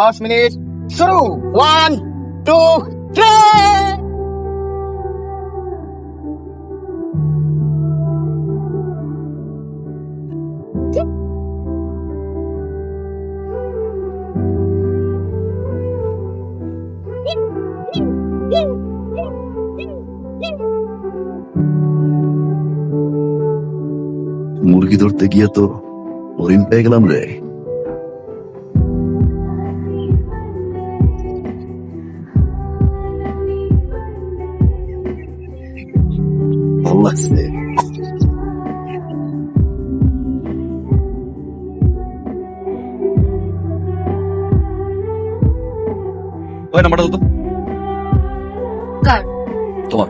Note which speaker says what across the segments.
Speaker 1: দশ মিনিট শুরু one two three
Speaker 2: মুরগি ধরতে গিয়ে তো হরিণ পেয়ে গেলাম রে। ভালো লাগছে ওই নাম্বারটা তো
Speaker 3: কার
Speaker 2: তোমার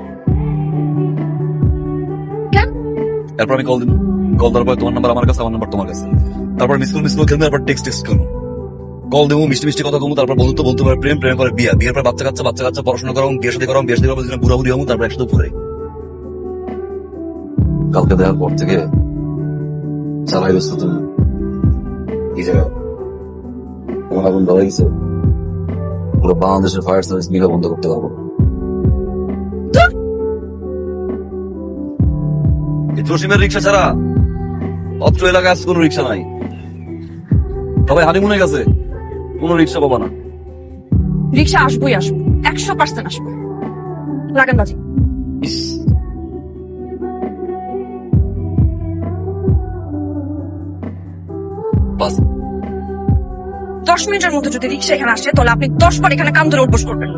Speaker 3: কেন
Speaker 2: তারপর আমি কল দিব কল দেওয়ার পর তোমার নাম্বার আমার কাছে আমার নাম্বার তোমার কাছে তারপর মিস কল মিস কল খেলবে তারপর টেক্সট টেক্সট করব কল দেবো মিষ্টি মিষ্টি কথা কমু তারপর বন্ধুত্ব বলতে পারে প্রেম প্রেম পরে বিয়া। বিয়ের পর বাচ্চা কাচ্চা বাচ্চা কাচ্চা পড়াশোনা করাম বিয়ে সাথে করাম বিয়ে সাথে করাম বুড়া বুড়ি হব তারপর একসাথে পরে কালকে দেওয়ার পর থেকে চালাই ব্যস্ত তুমি। কি জায়গা তোমার আগুন ধরা গেছে। পুরো বাংলাদেশের ফায়ার সার্ভিস মিলে বন্ধ করতে পারব জসিমের রিক্সা ছাড়া অত্র এলাকায় আজ কোনো রিক্সা নাই। সবাই হানিমুনে গেছে কোনো রিক্সা পাবা না।
Speaker 3: রিক্সা আসবোই আসব একশো পার্সেন্ট আসব। লাগান বাজি।
Speaker 2: বাস।
Speaker 3: দশ মিনিটের মধ্যে যদি রিক্সা এখানে আসে, তাহলে আপনি দশ বার এখানে কাম ধরে উঠবোস করবেন।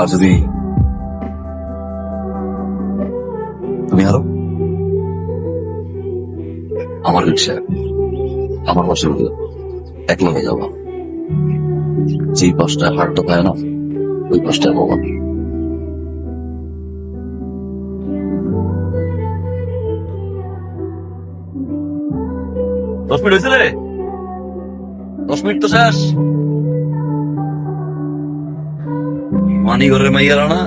Speaker 2: আর যদি তুমি আরও আমার রিক্সা, আমার পাশে উঠে এক লগে যাবা। যেই পাশটা হাটটা পায় না, ওই পাশটা বাবা দশ মিনিট হয়েছে রে। দশ মিনিট তো শেষ। মানি ঘরের মাইয়ারা না?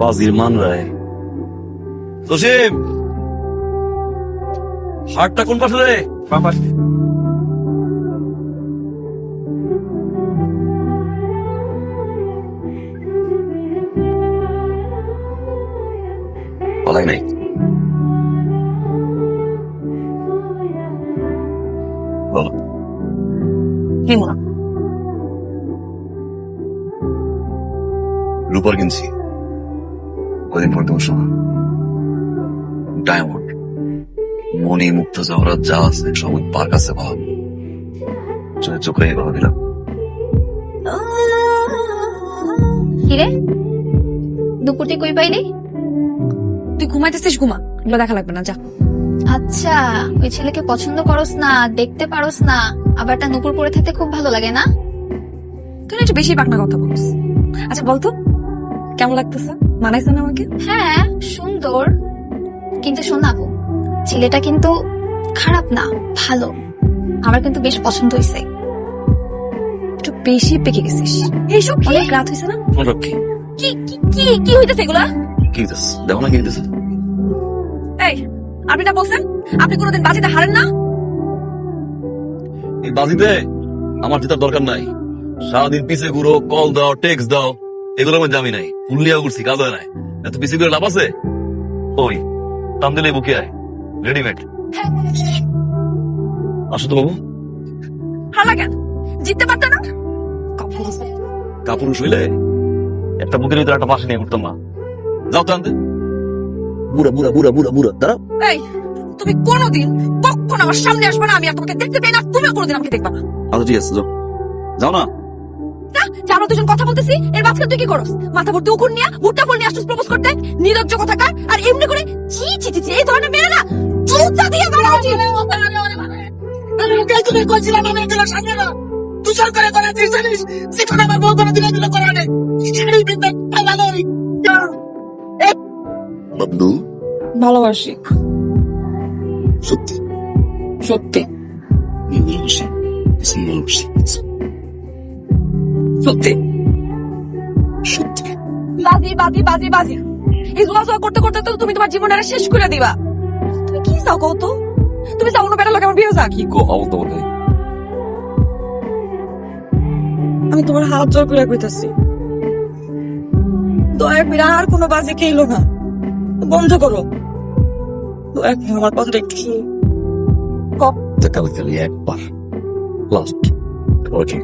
Speaker 2: বাজির মান রায়। জসিম হাটটা কোন পাশে রে? বলাই নাই।
Speaker 3: কি মনে
Speaker 2: রূপার কিনছি কদিন পর তোমার সময় ডায়মন্ড। মণি মুক্ত জহরাত যা আছে সব ওই পার্ক আছে ভাব চোখে চোখে এভাবে দিলাম।
Speaker 4: কিরে দুপুরটি কই পাইলি?
Speaker 3: তুই ঘুমাইতেছিস ঘুমা। এগুলো দেখা লাগবে না যা।
Speaker 4: আচ্ছা ওই ছেলেকে পছন্দ করস না দেখতে পারস না। আবার তার নুপুর পরে থাকতে খুব ভালো লাগে না?
Speaker 3: তুই একটু বেশি পাকনা কথা আচ্ছা বলতো? কেমন লাগতেছে? মানাইছে না আমাকে?
Speaker 4: হ্যাঁ সুন্দর। কিন্তু শোনাবো ছেলেটা কিন্তু খারাপ না ভালো। আমার কিন্তু বেশ পছন্দ হয়েছে
Speaker 3: একটু বেশি পেকে গেছিস। এইসব অনেক রাত হয়েছে না?
Speaker 2: কি?
Speaker 3: কি কি কি হইতেছে এগুলা?
Speaker 2: কি দেখো না কি
Speaker 3: এই আপনি না বলছেন? আপনি কোনোদিন বাজিতে হারেন না?
Speaker 2: এই বাজিতে আমার জেতার দরকার নাই। সারাদিন পিছে ঘুরো কল দাও টেক্সট দাও এগুলোর মধ্যে আমি নাই। ফুললিয়া ঘুরছি কাজ হয় নাই। এত পিছে করে লাভ আছে? ওই টান দিলে বুকে আয়। রেডিমেড আসো তো বাবু।
Speaker 3: কেন? জিততে পারতে না?
Speaker 2: কাপুরুষ হইলে একটা বুকের ভিতরে একটা পাশে নিয়ে ঘুরতাম না। যাও তো আনতে বুড়া বুড়া বুড়া বুড়া বুড়া দাঁড়াও।
Speaker 3: তুমি কোনোদিন কখন আমার সামনে আসবে না আমি আর তোমাকে দেখতে পাই না তুমিও কোনোদিন আমাকে দেখবা না।
Speaker 2: আচ্ছা ঠিক আছে যাও। যাও না।
Speaker 3: যে আমরা দুজন কথা বলতেছি এর মাঝখানে তুই কি করস? মাথা ভর্তি উকুন নিয়ে ভুট্টা ফুল নিয়ে আসছিস প্রপোজ করতে নিরজ্জ কথাকার আর এমনি করে ছি ছি ছি ছি, এই ধরনের মেয়ে না চুচা দিয়ে মারা উচিত।
Speaker 5: তুমি কইছিলাম আমি এগুলো সামনে না তুষার করে করে তুই জানিস সেখানে আমার বউ করে দিলে দিলে করে নেই। শাড়ি
Speaker 2: বাবলু
Speaker 3: ভালোবাসি।
Speaker 2: সত্যি
Speaker 3: সত্যি। সত্যি।
Speaker 2: সত্যি।
Speaker 3: বাজি বাজি বাজি বাজি। এই জুয়া জুয়া করতে করতে তো তুমি তোমার জীবনটা শেষ করে দিবা। তুমি কি চাও কত তুমি চাও অন্য বেটার লোক আমার বিয়ে যাক?
Speaker 2: কি কো হাও তো বলে
Speaker 3: আমি তোমার হাত জোর করে কইতাছি। দয়া করে আর কোনো বাজে খেলো না। বন্ধ করো। আমার কথাটা একটু
Speaker 2: একবার লাস্ট ওকে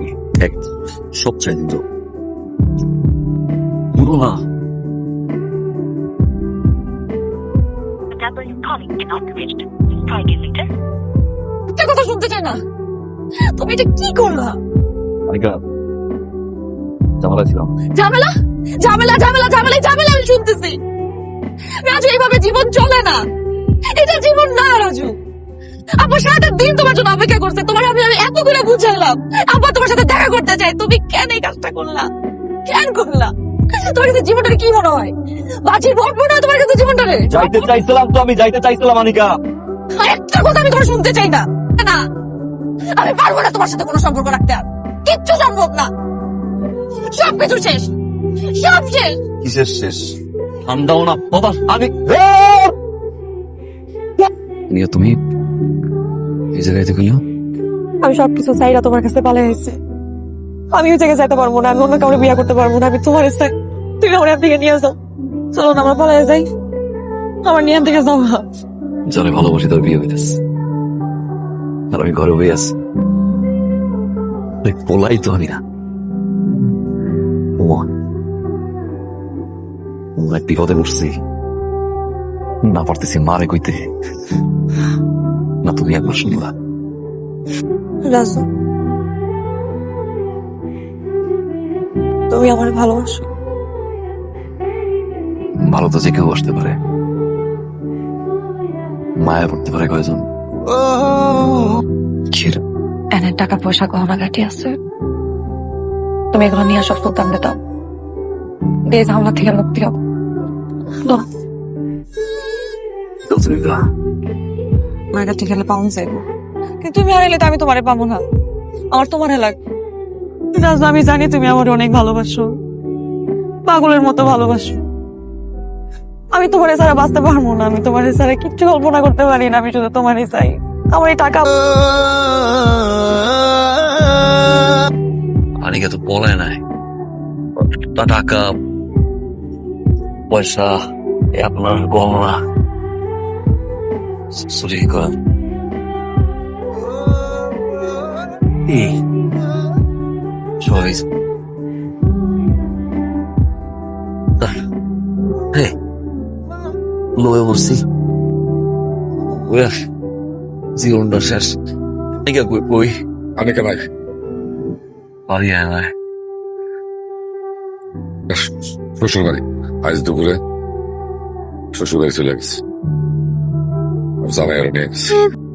Speaker 2: এক সব চাই দিন তো পুরো না
Speaker 6: The number you're calling cannot be reached. Please try again later.
Speaker 3: একটা কথা শুনতে চাই না। তুমি এটা কি করলা?
Speaker 2: ছিলাম
Speaker 3: ঝামেলা ঝামেলা? ঝামেলা ঝামেলা ঝামেলা আমি শুনতেছি। রাজু এইভাবে জীবন চলে না। এটা জীবন না রাজু। আপু সারাটা দিন তোমার জন্য অপেক্ষা করছে। তোমার আমি আমি এত করে বুঝাইলাম আব্বা তোমার সাথে দেখা করতে চাই। তুমি কেন এই কাজটা করলা? কেন করলা? তোমার কাছে জীবনটা কি মনে হয়? বাজির ভোট মনে হয় তোমার কাছে জীবনটারে?
Speaker 2: যাইতে চাইছিলাম তো আমি যাইতে চাইছিলাম অনিকা।
Speaker 3: একটা কথা আমি তোমার শুনতে চাই না। না আমি পারব না তোমার সাথে কোনো সম্পর্ক রাখতে আর। কিচ্ছু সম্ভব না। সব কিছু শেষ। সব শেষ।
Speaker 2: কিসের শেষ? ঠান্ডাও না বাবা আমি নিয়ে তুমি। এই জায়গায় থেকে
Speaker 3: আমি সবকিছু চাইরা তোমার কাছে পালাই আইছি। আমি ওই জায়গায় যাইতে পারব না আমি অন্য কাউকে বিয়ে করতে পারব না। আমি তোমার ইচ্ছা তুমি আমার দিকে নিয়ে যাও। চলো না আমার পালাই যাই। আমার নিয়ে দিকে যাও।
Speaker 2: যারা ভালোবাসি তার বিয়ে হইতেছে। আর আমি ঘরে হয়ে আছি। পোলাই তো আমি না। ও এক বিপদে পড়ছি। না পারতেছি মারে কইতে। না তুমি একবার শুনলা
Speaker 3: রাজু তুমি আমার ভালোবাসো।
Speaker 2: ভালো তো যে কেউ আসতে পারে। মায়া পড়তে পারে কয়জন?
Speaker 3: এনের টাকা পয়সা গহনা গাঠি আছে। তুমি এগুলো নিয়ে সব সুলতান দাও। দিয়ে ঝামেলা থেকে মুক্তি হব। আমার কাছে গেলে পাউন চাইব কিন্তু তুমি হারাইলে তো আমি তোমারে পাবো না। আমার তোমারে লাগবে। রাজু আমি জানি তুমি আমার অনেক ভালোবাসো। পাগলের মতো ভালোবাসো। আমি তোমার ছাড়া বাঁচতে পারব না। আমি তোমার ছাড়া কিচ্ছু কল্পনা করতে পারি না। আমি শুধু তোমারই চাই। আমার এই টাকা
Speaker 2: আনিকা তো পলায় নাই। তা টাকা পয়সা এ আপনার গহনা। করা এই সবাই হে লোয়ে বসছি ওয়া জীবনটা শেষ আনিকা কই কই
Speaker 7: অনেকে নাই
Speaker 2: বাড়ি আয় নাই
Speaker 7: শ্বশুর বাড়ি আজ দুপুরে শ্বশুর বাড়ি চলে গেছে জামাই আরও নিয়ে গেছে